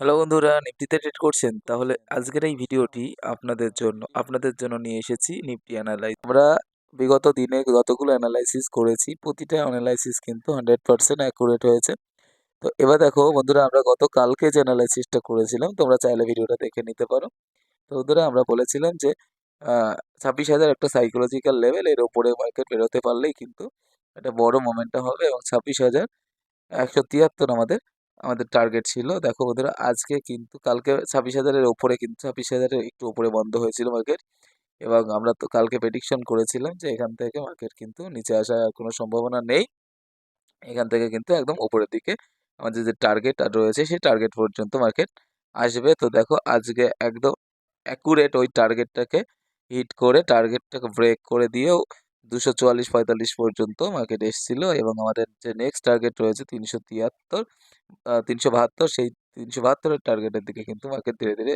Hello বন্ধুরা, নিফটিতে trade করছেন? তাহলে আজকের এই ভিডিওটি আপনাদের জন্য আপনাদের জন্য নিয়ে এসেছি নিফটি অ্যানালাইজ আমরা বিগত দিনে যতগুলো অ্যানালাইসিস করেছি, প্রতিটা অ্যানালাইসিস কিন্তু হান্ড্রেড পার্সেন্ট অ্যাকুরেট হয়েছে। তো এবার দেখো বন্ধুরা, আমরা গত কালকে যে অ্যানালাইসিসটা করেছিলাম, তোমরা চাইলে ভিডিওটা দেখে নিতে পারো। তো বন্ধুরা, আমরা বলেছিলাম যে ছাব্বিশ হাজার একটা সাইকোলজিক্যাল লেভেল এর ওপরে মার্কেট বেরোতে পারলেই কিন্তু একটা বড় মোমেন্টাম হবে এবং ছাব্বিশ হাজার একশো তিয়াত্তর আমাদের আমাদের টার্গেট ছিল। দেখো বন্ধুরা, আজকে কিন্তু কালকে ছাব্বিশ হাজারের ওপরে কিন্তু ছাব্বিশ হাজারের একটু ওপরে বন্ধ হয়েছিল মার্কেট এবং আমরা তো কালকে প্রেডিকশন করেছিলাম যে এখান থেকে মার্কেট কিন্তু নিচে আসার কোনো সম্ভাবনা নেই। এখান থেকে কিন্তু একদম ওপরের দিকে আমাদের যে টার্গেট আর রয়েছে সেই টার্গেট পর্যন্ত মার্কেট আসবে। তো দেখো আজকে একদম অ্যাকুরেট ওই টার্গেটটাকে হিট করে টার্গেটটাকে ব্রেক করে দিয়েও দুশো চুয়াল্লিশ পঁয়তাল্লিশ পর্যন্ত মার্কেট এসেছিল এবং আমাদের যে নেক্সট টার্গেট রয়েছে তিনশো তিয়াত্তর তিনশো বাহাত্তর, সেই তিনশো বাহাত্তরের টার্গেটের দিকে কিন্তু মার্কেট ধীরে ধীরে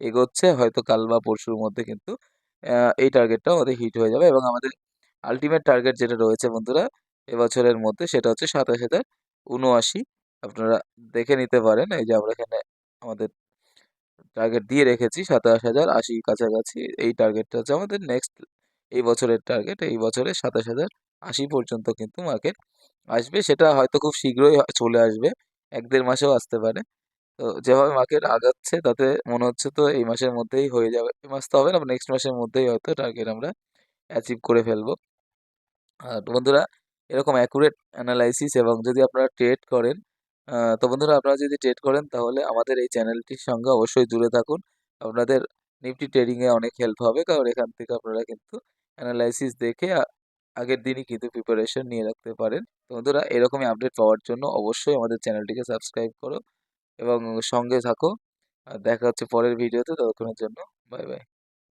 এগোচ্ছে। হয়তো কাল বা পরশুর মধ্যে কিন্তু এই টার্গেটটা আমাদের হিট হয়ে যাবে এবং আমাদের আলটিমেট টার্গেট যেটা রয়েছে বন্ধুরা, এবছরের মধ্যে সেটা হচ্ছে সাতাশ হাজার উনআশি আপনারা দেখে নিতে পারেন, এই যে আমরা এখানে আমাদের টার্গেট দিয়ে রেখেছি সাতাশ হাজার আশি কাছাকাছি, এই টার্গেটটা হচ্ছে আমাদের নেক্সট এই বছরের টার্গেট এই বছরে সাতাশ হাজার আশি পর্যন্ত কিন্তু মার্কেট আসবে। সেটা হয়তো খুব শীঘ্রই চলে আসবে। এক দেড় মাসেও আসতে পারে। তো যেভাবে মার্কেট আগাচ্ছে, তাতে মনে হচ্ছে তো এই মাসের মধ্যেই হয়ে যাবে। এই মাস তো হবে না নেক্সট মাসের মধ্যেই হয়তো টার্গেট আমরা অ্যাচিভ করে ফেলব। আর বন্ধুরা, এরকম অ্যাকুরেট অ্যানালাইসিস এবং যদি আপনারা ট্রেড করেন তো বন্ধুরা আপনারা যদি ট্রেড করেন, তাহলে আমাদের এই চ্যানেলটির সঙ্গে অবশ্যই জুড়ে থাকুন। আপনাদের নিফটি ট্রেডিংয়ে অনেক হেল্প হবে। কারণ এখান থেকে আপনারা কিন্তু অ্যানালাইসিস দেখে আগের দিনই কিন্তু প্রিপারেশন নিয়ে রাখতে পারেন। বন্ধুরা, এরকমই আপডেট পাওয়ার জন্য অবশ্যই আমাদের চ্যানেলটিকে সাবস্ক্রাইব করো এবং সঙ্গে থাকো। আর দেখা হচ্ছে পরের ভিডিওতে ততক্ষণের জন্য বাই বাই